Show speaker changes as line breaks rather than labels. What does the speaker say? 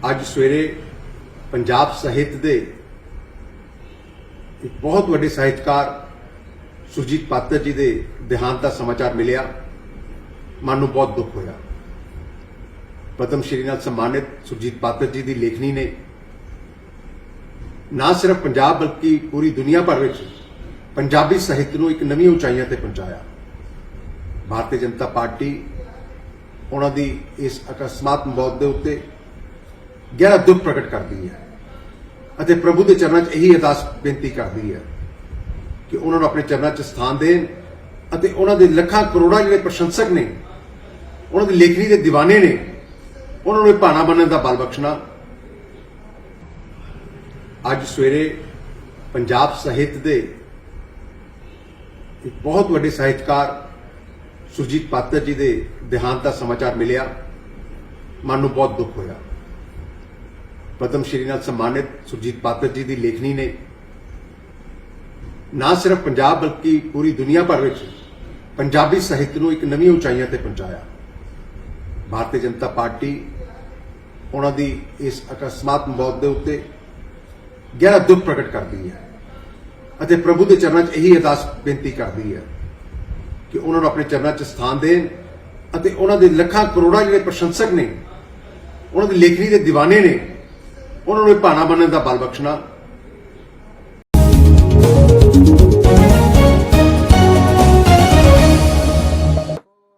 ਅੱਜ ਸਵੇਰੇ ਪੰਜਾਬ ਸਾਹਿਤ ਦੇ ਇੱਕ ਬਹੁਤ ਵੱਡੇ ਸਾਹਿਤਕਾਰ ਸੁਰਜੀਤ ਪਾਤਰ ਜੀ ਦੇ ਦੇਹਾਂਤ ਦਾ ਸਮਾਚਾਰ ਮਿਲਿਆ। ਮਨ ਨੂੰ ਬਹੁਤ ਦੁੱਖ ਹੋਇਆ। ਪਦਮ ਸ਼੍ਰੀ ਨਾਲ ਸਨਮਾਨਿਤ ਸੁਰਜੀਤ ਪਾਤਰ ਜੀ ਦੀ ਲੇਖਣੀ ਨੇ ਨਾ ਸਿਰਫ ਪੰਜਾਬ ਬਲਕਿ ਪੂਰੀ ਦੁਨੀਆ ਭਰ ਵਿੱਚ ਪੰਜਾਬੀ ਸਾਹਿਤ ਨੂੰ ਇੱਕ ਨਵੀਂ ਉਚਾਈਆਂ ਤੇ ਪਹੁੰਚਾਇਆ। ਭਾਰਤੀ ਜਨਤਾ ਪਾਰਟੀ ਉਹਨਾਂ ਦੀ ਇਸ ਅਕਸਮਾਤ ਮੌਤ ਦੇ ਉੱਤੇ ਗਹਿਰਾ ਦੁੱਖ ਪ੍ਰਗਟ ਕਰਦੀ ਹੈ। ਅਤੇ ਪ੍ਰਭੂ ਦੇ ਚਰਨਾਂ 'ਚ ਇਹੀ ਅਰਦਾਸ ਬੇਨਤੀ ਕਰਦੀ ਹੈ ਕਿ ਉਹਨਾਂ ਨੂੰ ਆਪਣੇ ਚਰਨਾਂ 'ਚ ਸਥਾਨ ਦੇਣ ਅਤੇ ਉਹਨਾਂ ਦੇ ਲੱਖਾਂ ਕਰੋੜਾਂ ਜਿਹੜੇ ਪ੍ਰਸ਼ੰਸਕ ਨੇ, ਉਹਨਾਂ ਦੀ ਲੇਖਣੀ ਦੇ دیਵਾਨੇ ਨੇ, ਉਹਨਾਂ ਨੂੰ ਇਹ ਭਾਣਾ ਬਣਨ ਦਾ ਬਲ ਬਖਸ਼ਣਾ। ਅੱਜ ਸਵੇਰੇ ਪੰਜਾਬ ਸਾਹਿਤ ਦੇ ਇੱਕ ਬਹੁਤ ਵੱਡੇ ਸਾਹਿਤਕਾਰ ਸੁਰਜੀਤ ਪਾਤਰ ਜੀ ਦੇ ਦੇਹਾਂਤ ਦਾ ਸਮਾਚਾਰ ਮਿਲਿਆ। ਮਨ ਨੂੰ ਬਹੁਤ ਦੁੱਖ ਹੋਇਆ। ਪਦਮ ਸ਼੍ਰੀ ਨਾਲ ਸਨਮਾਨਿਤ ਸੁਰਜੀਤ ਪਾਤਰ ਜੀ ਦੀ ਲੇਖਣੀ ਨੇ ਨਾ ਸਿਰਫ ਪੰਜਾਬ ਬਲਕਿ ਪੂਰੀ ਦੁਨੀਆ ਭਰ ਵਿੱਚ ਪੰਜਾਬੀ ਸਾਹਿਤ ਨੂੰ ਇੱਕ ਨਵੀਂ ਉਚਾਈਆਂ ਤੇ ਪਹੁੰਚਾਇਆ ਭਾਰਤੀ ਜਨਤਾ ਪਾਰਟੀ ਉਹਨਾਂ ਦੀ ਇਸ ਅਕਸਮਾਤ ਮੌਤ ਦੇ ਉੱਤੇ ਗਹਿਰਾ ਦੁੱਖ ਪ੍ਰਗਟ ਕਰਦੀ ਹੈ ਅਤੇ ਪ੍ਰਭੂ ਦੇ ਚਰਨਾਂ 'ਚ ਇਹੀ ਅਰਦਾਸ ਬੇਨਤੀ ਕਰਦੀ ਹੈ ਕਿ ਉਹਨਾਂ ਨੂੰ ਆਪਣੇ ਚਰਨਾਂ 'ਚ ਸਥਾਨ ਦੇਣ ਅਤੇ ਉਹਨਾਂ ਦੇ ਲੱਖਾਂ ਕਰੋੜਾਂ ਜਿਹੜੇ ਪ੍ਰਸ਼ੰਸਕ ਨੇ ਉਹਨਾਂ ਦੀ ਲੇਖਣੀ ਦੇ دیਵਾਨੇ ਨੇ ਉਹਨਾਂ ਨੂੰ ਇਹ ਭਾਣਾ ਬਣਨ ਦਾ ਬਲ ਬਖਸ਼ਣਾ।